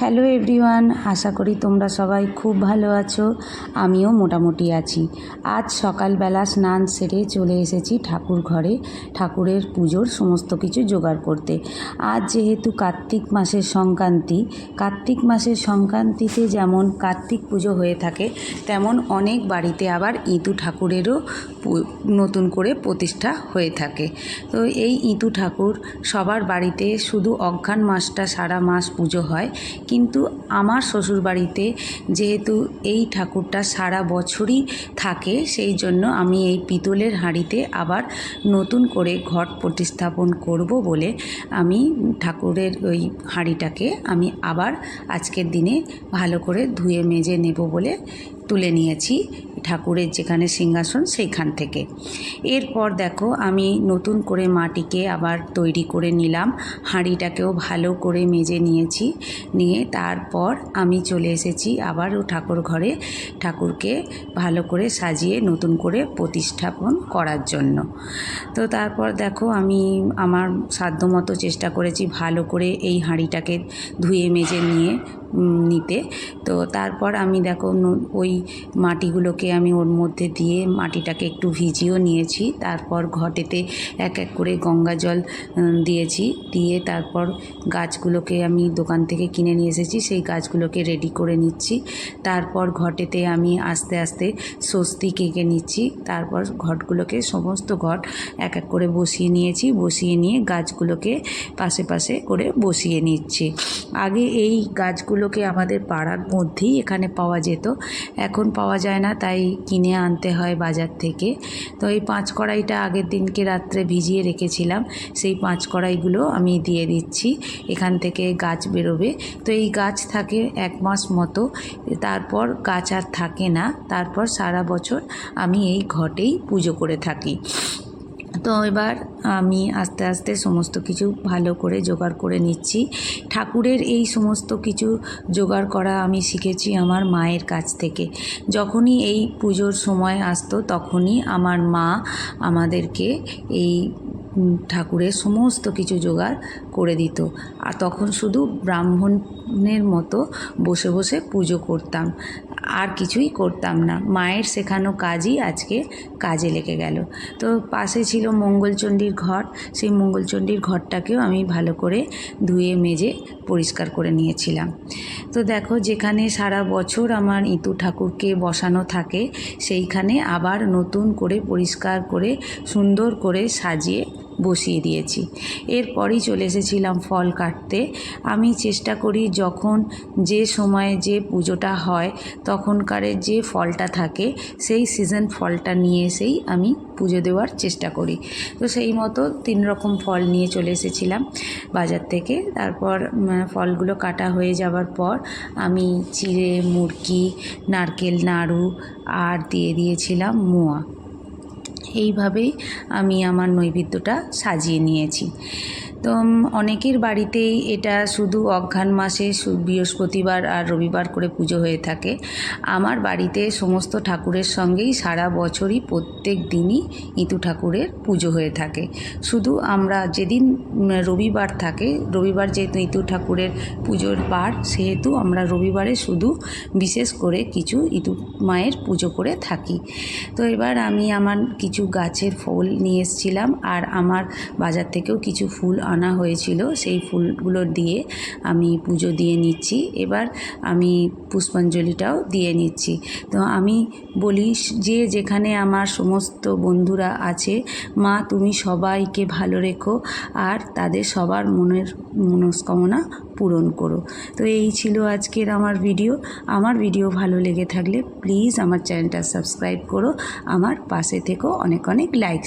Hello everyone, আশা করি তোমরা সবাই খুব ভালো আছো। আমিও মোটামুটি আছি। আজ সকালবেলা স্নান সেরে চলে এসেছি ঠাকুর ঘরে। ঠাকুরের পুজোর সমস্ত কিছু জোগাড় করতে। আজ যেহেতু কার্তিক মাসের সংক্রান্তি, কার্তিক মাসের সংক্রান্তিতে যেমন কার্তিক পুজো হয়ে থাকে, তেমন অনেক বাড়িতে আবার ইঁদু ঠাকুরেরও নতুন করে প্রতিষ্ঠা হয়ে থাকে। তো এই ইঁদু ঠাকুর সবার বাড়িতে শুধু অজ্ঞান মাসটা সারা মাস পুজো হয়। কিন্তু আমার শ্বশুরবাড়িতে যেহেতু এই ঠাকুরটা সারা বছরই থাকে, সেই জন্য আমি এই পিতলের হাঁড়িতে আবার নতুন করে ঘট প্রতিস্থাপন করব বলে আমি ঠাকুরের ওই হাঁড়িটাকে আমি আবার আজকের দিনে ভালো করে ধুয়ে মেজে নেব বলে তুলে নিয়েছি। ঠাকুরের যেখানে সিংহাসন সেইখান থেকে। এরপর দেখো, আমি নতুন করে মাটিকে আবার তৈরি করে নিলাম। হাঁড়িটাকেও ভালো করে মেজে নিয়েছি। নিয়ে তারপর আমি চলে এসেছি আবারও ঠাকুর ঘরে। ঠাকুরকে ভালো করে সাজিয়ে নতুন করে প্রতিস্থাপন করার জন্য। তো তারপর দেখো, আমি আমার সাধ্যমতো চেষ্টা করেছি ভালো করে এই হাঁড়িটাকে ধুয়ে মেজে নিয়ে নিতে। তো তারপর আমি দেখো ওই মাটিগুলোকে আমি ওর মধ্যে দিয়ে মাটিটাকে একটু ভিজিয়েও নিয়েছি। তারপর ঘটেতে এক এক করে গঙ্গা জল দিয়েছি। দিয়ে তারপর গাছগুলোকে আমি দোকান থেকে কিনে নিয়ে এসেছি। সেই গাছগুলোকে রেডি করে নিচ্ছি। তারপর ঘটেতে আমি আস্তে আস্তে স্বস্তি কেকে নিচ্ছি। তারপর ঘটগুলোকে সমস্ত ঘট এক এক করে বসিয়ে নিয়েছি। বসিয়ে নিয়ে গাছগুলোকে পাশে পাশে করে বসিয়ে নিচ্ছি। আগে এই গাছগুলোকে আমাদের পাড়ার মধ্যেই এখানে পাওয়া যেত। এখন পাওয়া যায় না, তাই কিনে আনতে হয় বাজার থেকে। তো এই পাঁচ কড়াইটা আগের দিনকে রাত্রে ভিজিয়ে রেখেছিলাম। সেই পাঁচ কড়াইগুলো আমি দিয়ে দিচ্ছি। এখান থেকে গাছ বেরোবে। তো এই গাছ থাকে এক মাস মতো। তারপর গাছ আর থাকে না। তারপর সারা বছর আমি এই ঘটেই পুজো করে থাকি। তো এবার আমি আস্তে আস্তে সমস্ত কিছু ভালো করে জোগাড় করে নিচ্ছি। ঠাকুরের এই সমস্ত কিছু জোগাড় করা আমি শিখেছি আমার মায়ের কাছ থেকে। যখনই এই পুজোর সময় আসতো তখনই আমার মা আমাদেরকে এই ঠাকুরের সমস্ত কিছু জোগাড় করে দিত। আর তখন শুধু ব্রাহ্মণের মতো বসে বসে পুজো করতাম। আর কিছুই করতাম না। মায়ের শেখানো কাজই আজকে কাজে লেগে গেল। তো পাশে ছিল মঙ্গলচণ্ডীর ঘর সেই মঙ্গলচণ্ডীর ঘরটাকেও আমি ভালো করে ধুয়ে, মেজে, পরিষ্কার করে নিয়েছিলাম। তো দেখো, যেখানে সারা বছর আমার ইতু ঠাকুরকে বসানো থাকে, সেইখানে আবার নতুন করে পরিষ্কার করে, সুন্দর করে সাজিয়ে বসিয়ে দিয়েছি। এরপরই চলে এসেছিলাম ফল কাটতে। আমি চেষ্টা করি যখন যে সময়ে যে পুজোটা হয় তখনকারের যে ফলটা থাকে, সেই সিজন ফলটা নিয়ে এসেই আমি পুজো দেওয়ার চেষ্টা করি। তো সেই মতো তিন রকম ফল নিয়ে চলে এসেছিলাম বাজার থেকে। তারপর ফলগুলো কাটা হয়ে যাওয়ার পর আমি চিড়ে মুরকি নারকেল, নাড়ু, আর দিয়ে দিয়েছিলাম মোয়া। এইভাবেই আমি আমার নৈবেদ্যটা সাজিয়ে নিয়েছি। তো অনেকের বাড়িতেই এটা শুধু অঘ্রাণ মাসে বৃহস্পতিবার আর রবিবার করে পুজো হয়ে থাকে। আমার বাড়িতে সমস্ত ঠাকুরের সঙ্গেই সারা বছরই প্রত্যেক দিনই ইতু ঠাকুরের পুজো হয়ে থাকে। শুধু আমরা যেদিন রবিবার থাকে, রবিবার যেহেতু ইতু ঠাকুরের পুজোর বার সেহেতু আমরা রবিবারে শুধু বিশেষ করে কিছু ইতু মায়ের পুজো করে থাকি। তো এবার আমি আমার কিছু গাছের ফুল নিয়ে এসেছিলাম আর আমার বাজার থেকেও কিছু ফুল আনা হয়েছিল, সেই ফুলগুলো দিয়ে আমি পুজো দিয়ে নিচ্ছি। এবার আমি পুষ্পাঞ্জলিটাও দিয়ে নিচ্ছি। তো আমি বলি, যে যেখানে আমার সমস্ত বন্ধুরা আছে, মা তুমি সবাইকে ভালো রেখো আর তাদের সবার মনের মনস্কামনা পূরণ করো। তো এই ছিল আজকের আমার ভিডিও। আমার ভিডিও ভালো লেগে থাকলে প্লিজ আমার চ্যানেলটা সাবস্ক্রাইব করো। আমার পাশে থেকেও অনেক অনেক লাইক